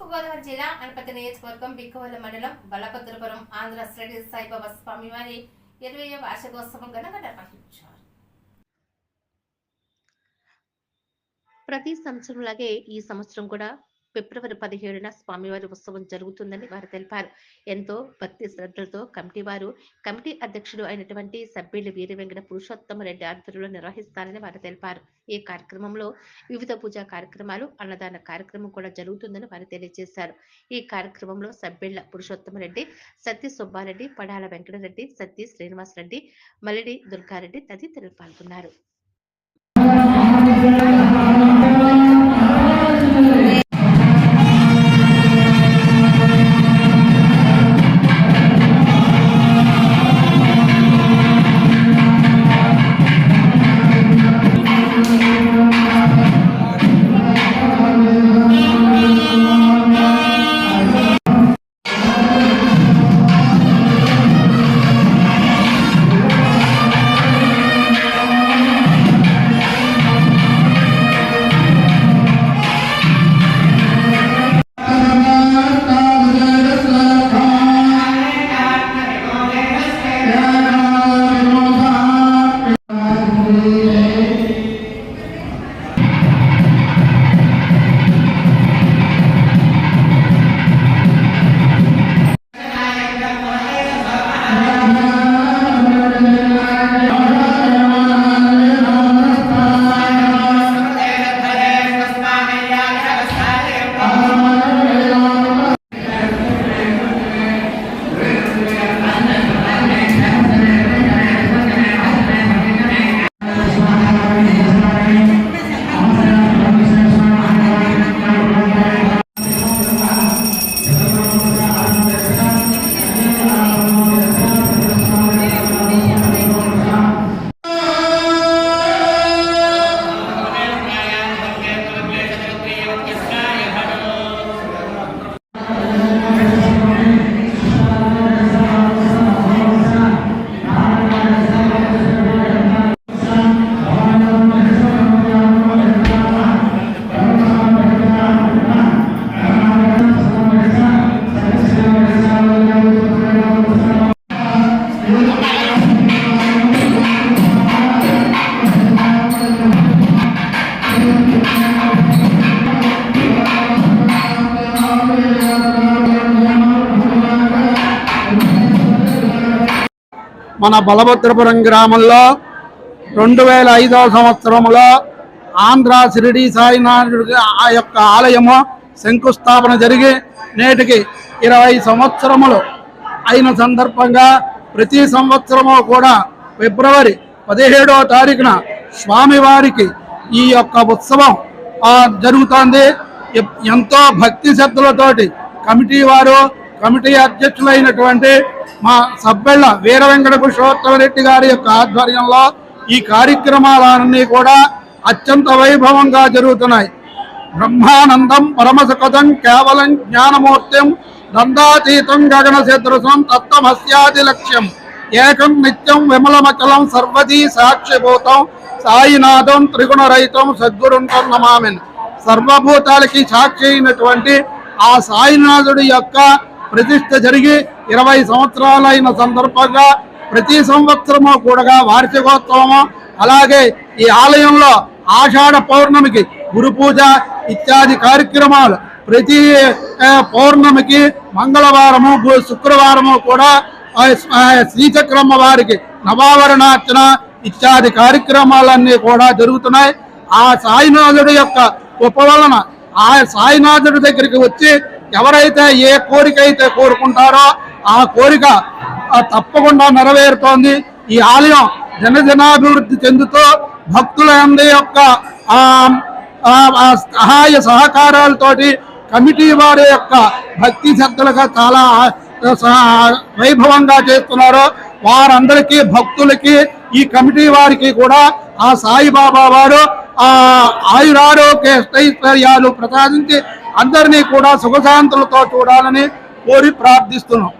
తూర్పుగోదావరి జిల్లా అనపతి నియోజకవర్గం బిక్కవల్ల మండలం బలభద్రపురం ఆంధ్ర శ్రేణి సాయిబాబా స్వామివారి ఇరవై వార్షికోత్సవం ఘనంగా నిర్వహించారు. ప్రతి సంవత్సరం లాగే ఈ సంవత్సరం కూడా ఫిబ్రవరి పదిహేడున స్వామివారి ఉత్సవం జరుగుతుందని వారు తెలిపారు. ఎంతో భక్తి శ్రద్ధలతో కమిటీ వారు కమిటీ అధ్యక్షుడు అయినటువంటి సభ్యులు వీర వెంకట పురుషోత్తమ రెడ్డి ఆధ్వర్యంలో నిర్వహిస్తారని వారు తెలిపారు. ఈ కార్యక్రమంలో వివిధ పూజా కార్యక్రమాలు అన్నదాన కార్యక్రమం కూడా జరుగుతుందని వారు తెలియజేశారు. ఈ కార్యక్రమంలో సభ్యుల పురుషోత్తమ రెడ్డి సత్య సుబ్బారెడ్డి పడాల వెంకటరెడ్డి సత్య శ్రీనివాసరెడ్డి మల్లెడి దుర్గారెడ్డి తదితరులు పాల్గొన్నారు. మన బలభద్రపురం గ్రామంలో రెండు వేల ఐదవ సంవత్సరంలో ఆంధ్ర షిరిడి సాయినాథుడికి ఆ యొక్క ఆలయము శంకుస్థాపన జరిగి నేటికి ఇరవై సంవత్సరములు అయిన సందర్భంగా ప్రతి సంవత్సరము కూడా ఫిబ్రవరి పదిహేడవ తారీఖున స్వామివారికి ఈ యొక్క ఉత్సవం జరుగుతోంది. ఎంతో భక్తి శ్రద్ధలతోటి కమిటీ వారు కమిటీ అధ్యక్షులైనటువంటి మా సభ్యుల వీర వెంకట పురుషోత్తమరెడ్డి గారి యొక్క ఆధ్వర్యంలో ఈ కార్యక్రమాలన్నీ కూడా అత్యంత వైభవంగా జరుగుతున్నాయి. బ్రహ్మానందం పరమసుఖదం కేవలం జ్ఞానమూర్తిం దందాతీతం గగన సదృశం తత్వమస్యాది లక్ష్యం. ఏకం నిత్యం విమలమచలం సర్వదీ సాక్షిభూతం సాయినాథం త్రిగుణరహితం సద్గురుం నమామిన్ సర్వభూతాలకి సాక్షి అయినటువంటి ఆ సాయినాథుడి యొక్క ప్రతిష్ట జరిగి ఇరవై సంవత్సరాలైన సందర్భంగా ప్రతి సంవత్సరము కూడా వార్షికోత్సవము అలాగే ఈ ఆలయంలో ఆషాఢ పౌర్ణమికి గురు పూజ ఇత్యాది కార్యక్రమాలు ప్రతి పౌర్ణమికి మంగళవారము శుక్రవారము కూడా శ్రీచక్రమ్మ వారికి నవావరణార్చన ఇత్యాది కార్యక్రమాలన్నీ కూడా జరుగుతున్నాయి. ఆ సాయినాథుడి యొక్క ఉపవలన ఆ సాయినాథుడి దగ్గరికి వచ్చి ఎవరైతే ఏ కోరిక అయితే కోరుకుంటారో ఆ కోరిక తప్పకుండా నెరవేరుతోంది. ఈ ఆలయం జనజనాభివృద్ధి చెందుతూ భక్తుల యొక్క ఆ, సహాయ సహకారాలతోటి కమిటీ వారి యొక్క భక్తి శ్రద్ధలుగా చాలా వైభవంగా చేస్తున్నారు వారందరికీ భక్తులకి ఈ కమిటీ వారికి కూడా ఆ సాయిబాబా వారు ఆ ఆయురారోగ్య స్థైర్యాలు ప్రసాదించి అందరినీ కూడా సుఖశాంతులతో చూడాలని కోరి ప్రార్థిస్తున్నాం.